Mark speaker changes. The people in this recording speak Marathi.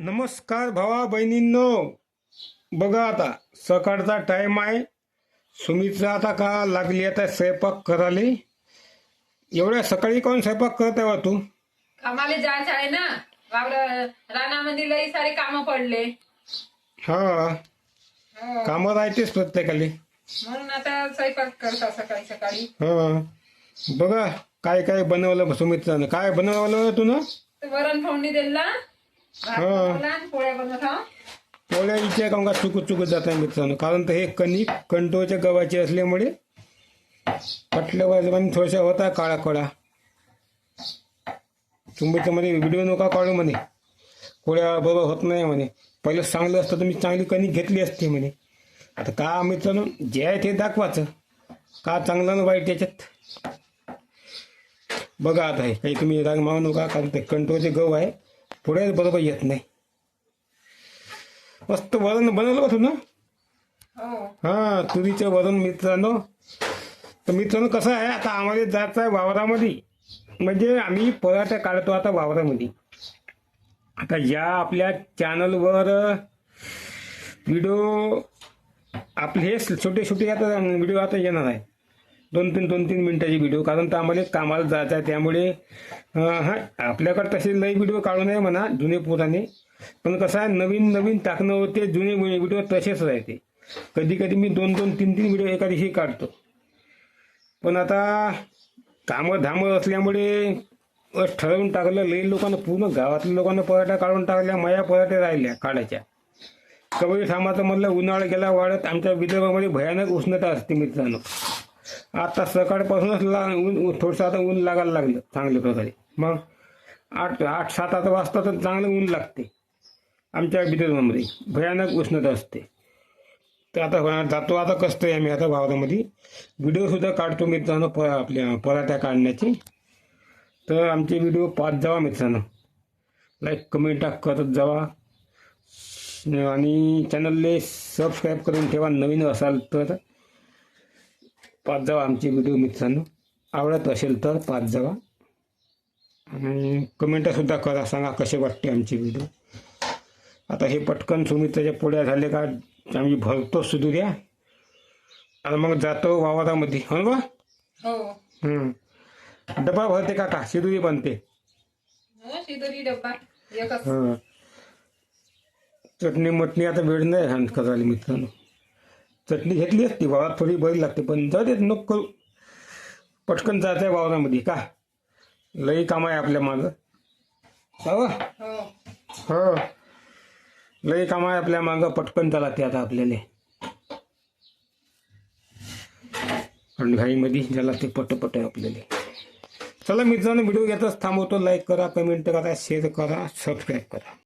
Speaker 1: नमस्कार भावा बहिणींनो. बघा आता सकाळचा टाइम आहे. सुमीचा आता का लागली आता स्वयंपाक करायला? एवढ्या सकाळी कोण स्वयंपाक करत आहे बा तू?
Speaker 2: कामाला जायचं आहे ना? वावर रानामध्ये लई सारे काम पडले.
Speaker 1: हा.
Speaker 2: हो.
Speaker 1: कामं राहतेच प्रत्येकाले.
Speaker 2: म्हणून आता स्वयंपाक करता सकाळी सकाळी.
Speaker 1: हा. बघा काय काय बनवलं सुमित्रानं काय बनवलं तू ना?
Speaker 2: तर वरण फोडणी दिला पोळ्या
Speaker 1: इथे का चुकत चुकत जात आहे मित्रांनो. कारण तर हे कणिक कंटोच्या गव्हाचे असल्यामुळे पटल्या बाजूने थोडशा होता काळा काळा. तुम्ही तर म्हणे व्हिडिओ नका काढू म्हणे. पोळ्या बरोबर होत नाही म्हणे. पहिलं चांगलं असतं तर मी चांगली कणिक घेतली असते म्हणे. आता का मित्रांनो जे आहे ते दाखवायचं का चांगलं ना वाईट त्याच्यात बघा आता हे. काही तुम्ही राग मागू नका कारण ते कंटोचे गहू आहे. पुढे बरोबर येत नाही. मस्त वरण बनवलं का तू ना
Speaker 2: हो.
Speaker 1: हा तुरीचं वरण मित्रांनो. तर मित्रांनो कसं आहे आता आम्हाला जायचं आहे वावरामध्ये. म्हणजे आम्ही पराठा काढतो आता वावरामध्ये. आता या आपल्या चॅनलवर व्हिडिओ आपले हे छोटे छोटे आता व्हिडिओ आता येणार आहे. दोन तीन दोन तीन मिनिटाचे व्हिडिओ कारण तर आम्हाला कामाला जायचं आहे त्यामुळे अं, हा आपल्याकडे तसे लई व्हिडिओ काढू नये म्हणा जुने पुराने. पण कसं आहे नवीन नवीन टाकणं होते जुने व्हिडिओ तसेच राहते. कधी कधी मी दोन दोन तीन तीन व्हिडिओ एका दिवशी काढतो. पण आता कामं धामं असल्यामुळे ठरवून टाकलं लई लोकांना पूर्ण गावातल्या लोकांना पराठा काढून टाकल्या माया पराठ्या राहिल्या काढायच्या. कबड्डी थांबाचं म्हणलं उन्हाळा गेला वाढत आमच्या विदर्भामध्ये भयानक उष्णता असते मित्रांनो. आता सकाळपासूनच ला ऊन ऊन- थोडंसं आता ऊन लागायला लागलं चांगल्या प्रकारे. मग आठ आठ सात आठ वाजता तर चांगलं ऊन लागते. आमच्या विदर्भामध्ये भयानक उष्णता असते. तर आता जातो आता कसं आहे आम्ही आता भावतामध्ये व्हिडिओसुद्धा काढतो मित्रांनो प आपल्या पराठ्या काढण्याची. तर आमचे व्हिडिओ पाच जावा मित्रांनो. लाईक कमेंट करत जावा. आणि चॅनलले सबस्क्राईब करून ठेवा नवीन असाल तर. पाच जावा आमचे व्हिडिओ मित्रांनो. आवडत असेल तर पाच जावा. आणि कमेंटसुद्धा करा सांगा कसे वाटते आमचे व्हिडिओ आता हे पटकन सुमित्राच्या पोळ्या झाले का आम्ही भरतो सुधुऱ्या आणि मग जातो वावरामध्ये हो ना बा?
Speaker 2: हो.
Speaker 1: हम्म. डबा भरते का का शिदुरी बनते.
Speaker 2: हो.
Speaker 1: चटणी मटणी आता वेळ नाही करायला मित्रांनो. चटणी घेतली असती वावरात थोडी बरी लागते पण जाऊ देत नको पटकन जायचं आहे वावरामध्ये का? लई काम आहे आपल्या मागं. हो
Speaker 2: हो.
Speaker 1: हो. लई काम आहे आपल्या मागं पटकन चला ते आता आपल्याला. आणि घाईमध्ये ज्याला ते पटपट आहे आपल्याला. चला मित्रांनो व्हिडिओ घेतच थांबवतो. लाईक करा कमेंट करा शेअर करा सबस्क्राईब करा.